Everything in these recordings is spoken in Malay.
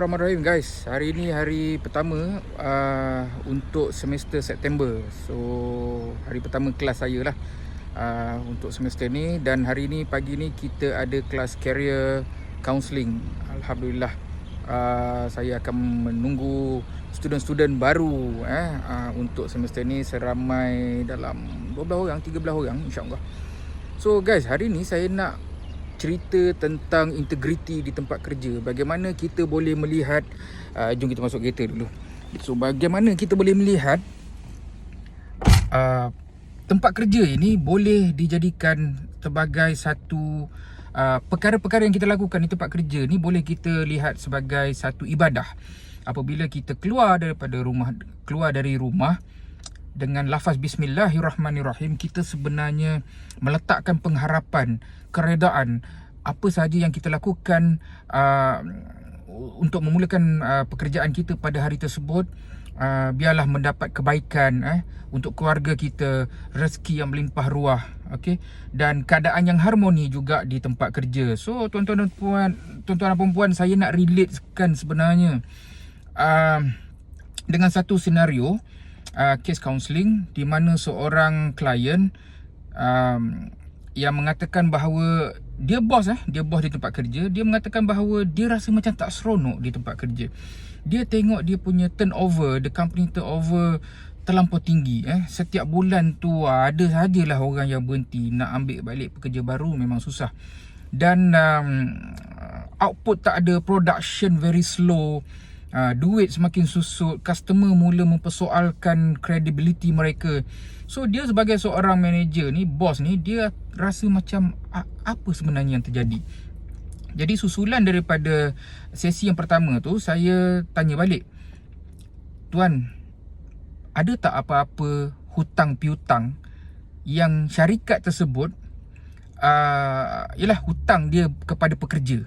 Bismillahirrahmanirrahim guys. Hari ni hari pertama uh, Untuk semester September. So Hari pertama kelas saya lah uh, Untuk semester ni. Dan hari ni pagi ni Kita ada kelas career counselling. Alhamdulillah uh, Saya akan menunggu Student-student baru eh, uh, Untuk semester ni Seramai dalam 12 orang 13 orang InsyaAllah. So guys hari ni saya nak cerita tentang integriti di tempat kerja. Bagaimana kita boleh melihat uh, jom kita masuk kereta dulu. So bagaimana kita boleh melihat uh, tempat kerja ini boleh dijadikan sebagai satu uh, perkara-perkara yang kita lakukan di tempat kerja ni boleh kita lihat sebagai satu ibadah. Apabila kita keluar daripada rumah keluar dari rumah dengan lafaz bismillahirrahmanirrahim kita sebenarnya meletakkan pengharapan keredaan apa sahaja yang kita lakukan uh, untuk memulakan uh, pekerjaan kita pada hari tersebut uh, biarlah mendapat kebaikan eh untuk keluarga kita rezeki yang melimpah ruah okey? Dan keadaan yang harmoni juga di tempat kerja. So tuan-tuan dan puan tuan-tuan dan puan saya nak relatekan sebenarnya uh, dengan satu senario uh, case counselling di mana seorang klien um, yang mengatakan bahawa dia bos eh dia bos di tempat kerja dia mengatakan bahawa dia rasa macam tak seronok di tempat kerja. Dia tengok dia punya turnover the company turnover terlampau tinggi eh. Setiap bulan tu ada sajalah orang yang berhenti nak ambil balik pekerja baru memang susah. Dan um, output tak ada production very slow uh, duit semakin susut customer mula mempersoalkan credibility mereka. So dia sebagai seorang manager ni bos ni dia rasa macam apa sebenarnya yang terjadi? Jadi susulan daripada sesi yang pertama tu saya tanya balik tuan ada tak apa-apa hutang piutang yang syarikat tersebut uh, ialah hutang dia kepada pekerja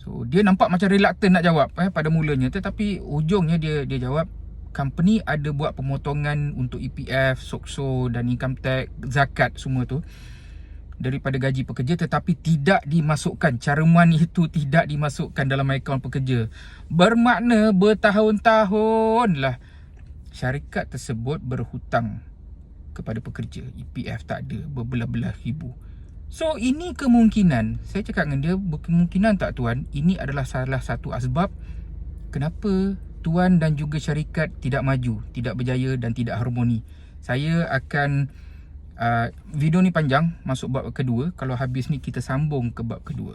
So dia nampak macam reluctant nak jawab eh pada mulanya tetapi ujungnya dia dia jawab company ada buat pemotongan untuk EPF, SOCSO dan income tax, zakat semua tu daripada gaji pekerja tetapi tidak dimasukkan caruman itu tidak dimasukkan dalam akaun pekerja. Bermakna bertahun-tahun lah syarikat tersebut berhutang kepada pekerja. EPF tak ada berbelah-belah ribu. So ini kemungkinan Saya cakap dengan dia Kemungkinan tak tuan? Ini adalah salah satu asbab Kenapa tuan dan juga syarikat Tidak maju Tidak berjaya dan tidak harmoni. Saya akan uh, Video ni panjang Masuk bab kedua. Kalau habis ni kita sambung ke bab kedua